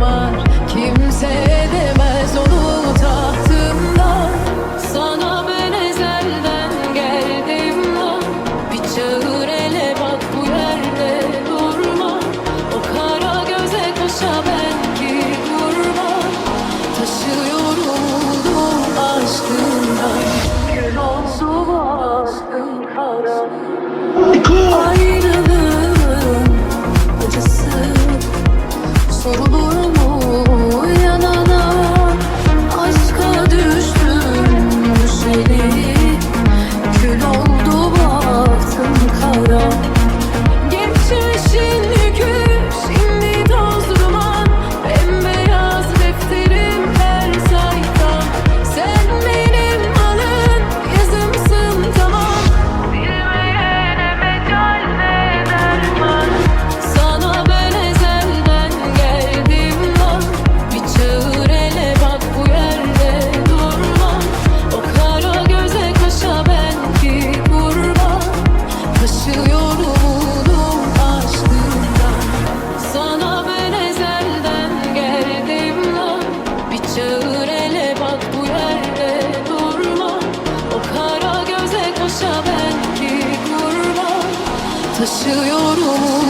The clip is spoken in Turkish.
var kimseye taşa ben kurban Taşıyorum.